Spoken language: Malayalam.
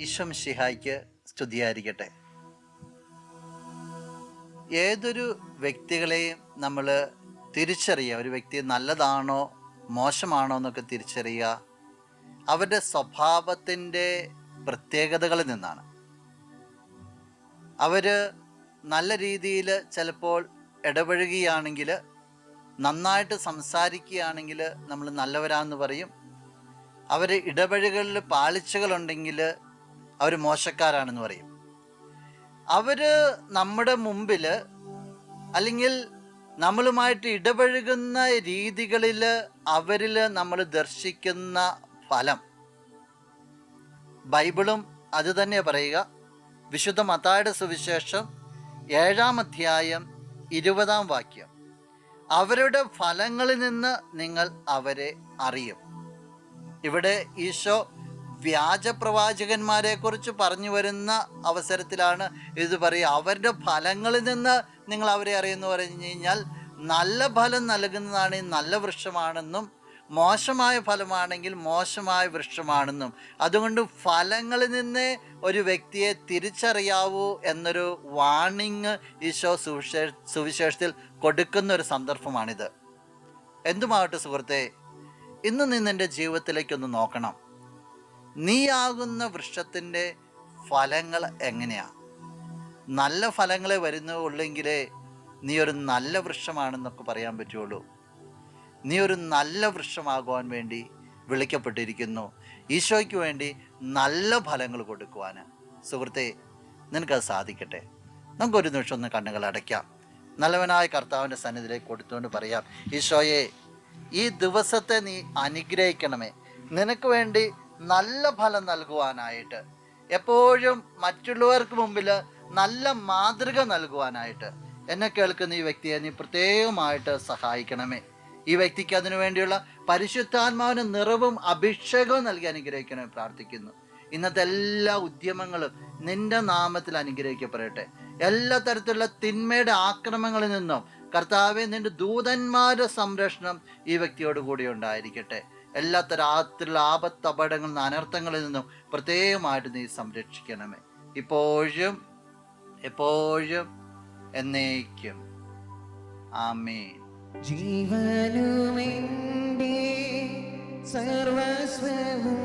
ഈശ്വം ഷിഹായ്ക്ക് സ്തുതിയായിരിക്കട്ടെ. ഏതൊരു വ്യക്തികളെയും നമ്മൾ തിരിച്ചറിയുക ഒരു വ്യക്തി നല്ലതാണോ മോശമാണോ എന്നൊക്കെ തിരിച്ചറിയുക അവരുടെ സ്വഭാവത്തിന്റെ പ്രത്യേകതകളിൽ നിന്നാണ്. അവർ നല്ല രീതിയിൽ ചിലപ്പോൾ ഇടപഴകുകയാണെങ്കിൽ നന്നായിട്ട് സംസാരിക്കുകയാണെങ്കിൽ നമ്മൾ നല്ലവരാന്ന് പറയും. അവർ ഇടപഴകളിൽ പാളിച്ചകളുണ്ടെങ്കിൽ അവർ മോശക്കാരാണെന്ന് പറയും. അവർ നമ്മുടെ മുമ്പിൽ അല്ലെങ്കിൽ നമ്മളുമായിട്ട് ഇടപഴകുന്ന രീതികളിൽ അവരിൽ നമ്മൾ ദർശിക്കുന്ന ഫലം. ബൈബിളും അത് തന്നെ പറയുക. വിശുദ്ധ മത്തായുടെ സുവിശേഷം ഏഴാം അധ്യായം ഇരുപതാം വാക്യം. അവരുടെ ഫലങ്ങളിൽ നിന്ന് നിങ്ങൾ അവരെ അറിയും. ഇവിടെ ഈശോ വ്യാജ പ്രവാചകന്മാരെ കുറിച്ച് പറഞ്ഞു വരുന്ന അവസരത്തിലാണ് ഇത് പറയുക. അവരുടെ ഫലങ്ങളിൽ നിന്ന് നിങ്ങൾ അവരെ അറിയുന്നു പറഞ്ഞു കഴിഞ്ഞാൽ നല്ല ഫലം നൽകുന്നതാണ് ഈ നല്ല വൃക്ഷമാണെന്നും മോശമായ ഫലമാണെങ്കിൽ മോശമായ വൃക്ഷമാണെന്നും. അതുകൊണ്ട് ഫലങ്ങളിൽ നിന്ന് ഒരു വ്യക്തിയെ തിരിച്ചറിയാവൂ എന്നൊരു വാണിങ് ഈശോ സുവിശേ സുവിശേഷത്തിൽ കൊടുക്കുന്ന ഒരു സന്ദർഭമാണിത്. എന്തുമാകട്ടെ സുഹൃത്തെ ഇന്ന് നീ നിന്റെ ജീവിതത്തിലേക്കൊന്ന് നോക്കണം. നീയാകുന്ന വൃക്ഷത്തിന്റെ ഫലങ്ങൾ എങ്ങനെയാണ് നല്ല ഫലങ്ങളെ വരുന്നുള്ളെങ്കിലേ നീ ഒരു നല്ല വൃക്ഷമാണെന്നൊക്കെ പറയാൻ പറ്റുള്ളൂ. നീ ഒരു നല്ല വൃക്ഷമാകുവാൻ വേണ്ടി വിളിക്കപ്പെട്ടിരിക്കുന്നു. ഈശോയ്ക്ക് വേണ്ടി നല്ല ഫലങ്ങൾ കൊടുക്കുവാൻ. സുഹൃത്തെ നിനക്കത് സാധിക്കട്ടെ. നമുക്കൊരു നിമിഷം ഒന്ന് കണ്ണുകൾ അടയ്ക്കാം. നല്ലവനായ കർത്താവിന്റെ സന്നിധിയിലേക്ക് കൊടുത്തുകൊണ്ട് പറയാം ഈശോയെ ഈ ദിവസത്തെ നീ അനുഗ്രഹിക്കണമേ. നിനക്ക് വേണ്ടി നല്ല ഫലം നൽകുവാനായിട്ട്. എപ്പോഴും മറ്റുള്ളവർക്ക് മുമ്പിൽ നല്ല മാതൃക നൽകുവാനായിട്ട്. എന്നെ കേൾക്കുന്ന ഈ വ്യക്തിയെ നീ പ്രത്യേകമായിട്ട് സഹായിക്കണമേ. ഈ വ്യക്തിക്ക് അതിനു വേണ്ടിയുള്ള പരിശുദ്ധാത്മാവിന് നിറവും അഭിഷേകവും നൽകി അനുഗ്രഹിക്കണമേ പ്രാർത്ഥിക്കുന്നു. ഇന്നത്തെ എല്ലാ ഉദ്യമങ്ങളും നിന്റെ നാമത്തിൽ അനുഗ്രഹിക്കപ്പെടട്ടെ. എല്ലാ തരത്തിലുള്ള തിന്മയുടെ ആക്രമങ്ങളിൽ നിന്നും കർത്താവെ നിന്റെ ദൂതന്മാരുടെ സംരക്ഷണം ഈ വ്യക്തിയോട് കൂടി ഉണ്ടായിരിക്കട്ടെ. എല്ലാ തരത്തിലുള്ള ആപത്ത് അപകടങ്ങളിൽ നിന്നും അനർത്ഥങ്ങളിൽ നിന്നും പ്രത്യേകമായിട്ട് നീ സംരക്ഷിക്കണമേ. ഇപ്പോഴും എപ്പോഴും എന്നേക്കും. ആമേ ജീവനുമെന്റെ സർവസ്വവും